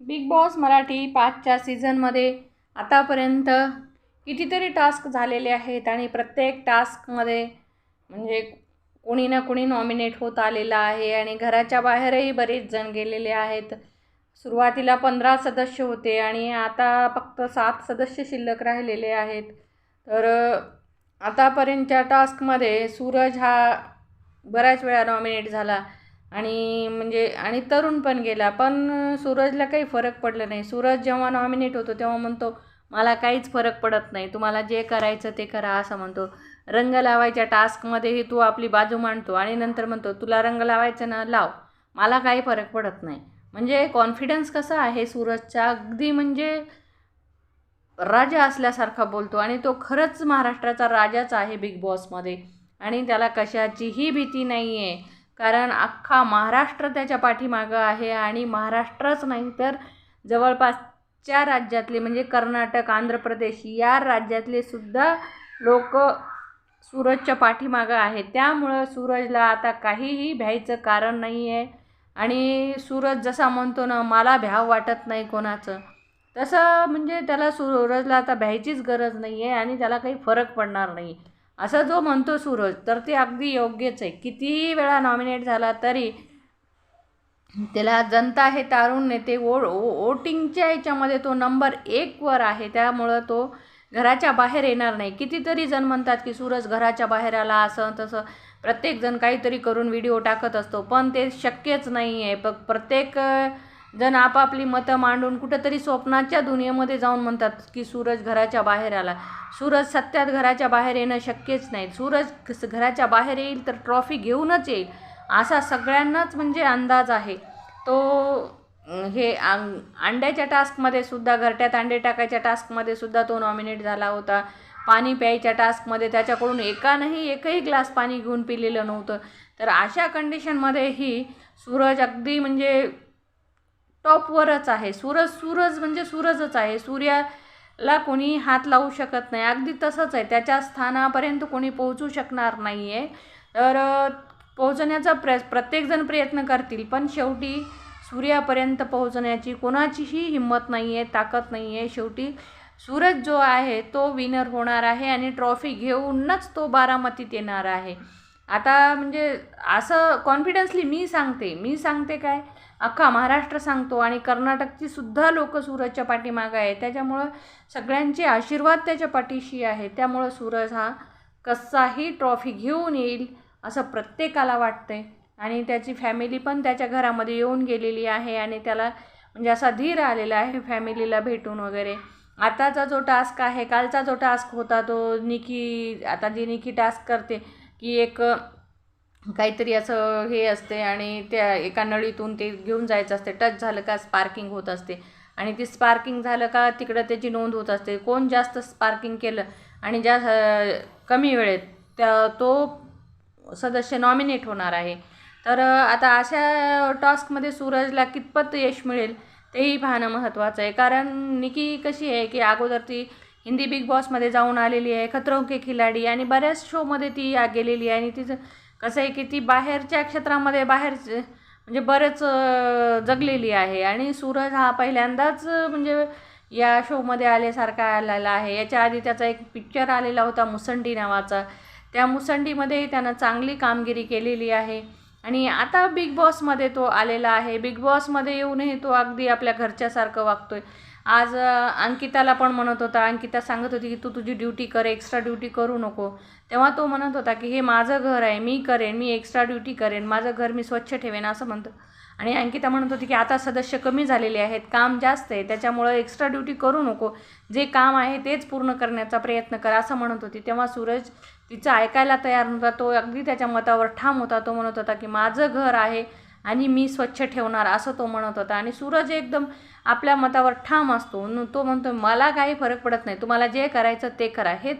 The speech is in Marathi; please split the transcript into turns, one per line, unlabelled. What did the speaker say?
बिग बॉस मराठी पाचच्या सीझनमध्ये आतापर्यंत कितीतरी टास्क झालेले आहेत आणि प्रत्येक टास्कमध्ये म्हणजे कोणी ना कोणी नॉमिनेट होत आलेलं आहे आणि घराच्या बाहेरही बरेच जण गेलेले आहेत. सुरुवातीला पंधरा सदस्य होते आणि आता फक्त सात सदस्य शिल्लक राहिलेले आहेत. तर आतापर्यंतच्या टास्कमध्ये सूरज हा बऱ्याच वेळा नॉमिनेट झाला. आणि म्हणजे आणि तरुण पण गेला. पण सूरजला काही फरक पडला नाही. सूरज जेव्हा नॉमिनेट होतो तेव्हा म्हणतो मला काहीच फरक पडत नाही. तुम्हाला जे करायचं ते करा असं म्हणतो. रंग लावायच्या टास्कमध्येही तू आपली बाजू मांडतो आणि नंतर म्हणतो तुला रंग लावायचं ना लाव. मला काही फरक पडत नाही. म्हणजे कॉन्फिडन्स कसा आहे सूरजचा? अगदी म्हणजे राजा असल्यासारखा बोलतो आणि तो खरंच महाराष्ट्राचा राजाच आहे बिग बॉसमध्ये. आणि त्याला कशाचीही भीती नाही आहे कारण अख्खा महाराष्ट्र त्याच्या पाठीमागं आहे आणि महाराष्ट्रच नाही तर जवळपासच्या राज्यातले म्हणजे कर्नाटक आंध्र प्रदेश या राज्यातले सुद्धा लोक सूरजच्या पाठीमागं आहेत. त्यामुळं सूरजला आता काहीही भ्यायचं कारण नाही आहे आणि सूरज जसा म्हणतो ना मला भ्याव वाटत नाही कोणाचं. तसं म्हणजे त्याला सूरजला आता भ्यायचीच गरज नाही आहे आणि त्याला काही फरक पडणार नाही. असं जो म्हणतो सूरज तर ते अगदी योग्यच आहे. कितीही वेळा नॉमिनेट झाला तरी त्याला जनता हे तारून नेते वो वोटिंगच्या याच्यामध्ये तो नंबर एकवर आहे. त्यामुळं तो घराच्या बाहेर येणार नाही. कितीतरी जण म्हणतात की सूरज घराच्या बाहेर आला असं तसं. प्रत्येकजण काहीतरी करून व्हिडिओ टाकत असतो. पण ते शक्यच नाही आहे प प्रत्येक जण आपापली मतं मांडून कुठंतरी स्वप्नाच्या दुनियेमध्ये जाऊन म्हणतात की सूरज घराच्या बाहेर आला. सूरज सत्यात घराच्या बाहेर येणं शक्यच नाही. सूरज घराच्या बाहेर येईल तर ट्रॉफी घेऊनच येईल. असा सगळ्यांनाच म्हणजे अंदाज आहे. तो हे अंड्याच्या टास्कमध्ये सुद्धा घरट्यात अंडे टाकायच्या टास्कमध्ये सुद्धा तो नॉमिनेट झाला होता. पाणी प्यायच्या टास्कमध्ये त्याच्याकडून एकानंही एकही ग्लास पाणी घेऊन पिलेलं नव्हतं. तर अशा कंडिशनमध्येही सूरज अगदी म्हणजे टॉपवरच आहे. सूरज सूरज म्हणजे सूरजच आहे. सूर्याला कोणी हात लावू शकत नाही. अगदी तसंच आहे. त्याच्या स्थानापर्यंत कोणी पोहोचू शकणार नाही आहे तर पोहोचण्याचा प्र प्रत्येकजण प्रयत्न करतील पण शेवटी सूर्यापर्यंत पोहोचण्याची कोणाचीही हिंमत नाही आहे ताकद नाही आहे शेवटी सूरज जो आहे तो विनर होणार आहे आणि ट्रॉफी घेऊनच तो बारामतीत येणार आहे. आता म्हणजे असं कॉन्फिडन्सली मी सांगते. मी सांगते काय? अख्खा महाराष्ट्र सांगतो आणि कर्नाटकची सुद्धा लोक सूरजच्या पाठीमागं आहे त्याच्यामुळं सगळ्यांचे आशीर्वाद त्याच्या पाठीशी आहे. त्यामुळं सूरज हा कसाही ट्रॉफी घेऊन येईल असं प्रत्येकाला वाटतंय. आणि त्याची फॅमिली पण त्याच्या घरामध्ये येऊन गेलेली आहे आणि त्याला म्हणजे असा धीर आलेला आहे फॅमिलीला भेटून वगैरे. आताचा जो टास्क आहे कालचा जो टास्क होता तो निकी आता जी निकी टास्क करते की एक काहीतरी असं हे असते आणि त्या एका नळीतून ते घेऊन जायचं असते. टच झालं का स्पार्किंग होत असते. आणि ती स्पार्किंग झालं का तिकडं त्याची नोंद होत असते. कोण जास्त स्पार्किंग केलं आणि ज्या कमी वेळेत त्या तो सदस्य नॉमिनेट होणार आहे. तर आता अशा टास्कमध्ये सूरजला कितपत यश मिळेल तेही पाहणं महत्त्वाचं आहे. कारण निकी कशी आहे की अगोदर ती हिंदी बिग बॉसमध्ये जाऊन आलेली आहे. खतरों के खिलाडी आणि बऱ्याच शोमध्ये ती गेलेली आहे आणि तिचं कसं आहे की ती बाहेरच्या क्षेत्रामध्ये बाहेर म्हणजे बरेच जगलेली आहे. आणि सूरज हा पहिल्यांदाच म्हणजे या शोमध्ये आल्यासारखा आलेला आहे. याच्या आधी त्याचा एक पिक्चर आलेला होता मुसंडी नावाचा. त्या मुसंडीमध्ये त्यानं चांगली कामगिरी केलेली आहे. आणि आता बिग बॉसमध्ये तो आलेला आहे. बिग बॉसमध्ये येऊनही तो अगदी आपल्या घरच्यासारखं वागतो आहे आज अंकिताला पण म्हणत होता. अंकिता सांगत होती की तू तुझी ड्युटी कर एक्स्ट्रा ड्युटी करू नको. तेव्हा तो म्हणत होता की हे माझं घर आहे मी करेन मी एक्स्ट्रा ड्युटी करेन माझं घर मी स्वच्छ ठेवेन असं म्हणतो. आणि अंकिता म्हणत होती की आता सदस्य कमी झालेले आहेत काम जास्त आहे त्याच्यामुळं एक्स्ट्रा ड्युटी करू नको. जे काम आहे तेच पूर्ण करण्याचा प्रयत्न कर असं म्हणत होती. तेव्हा सूरज तिचं ऐकायला तयार नव्हता. तो अगदी त्याच्या मतावर ठाम होता. तो म्हणत होता की माझं घर आहे आणि मी स्वच्छ ठेवणार असं तो म्हणत होता. आणि सूरज एकदम आपल्या मतावर ठाम असतो. तो म्हणतो मला काही फरक पडत नाही. तुम्हाला जे करायचं ते करा. हे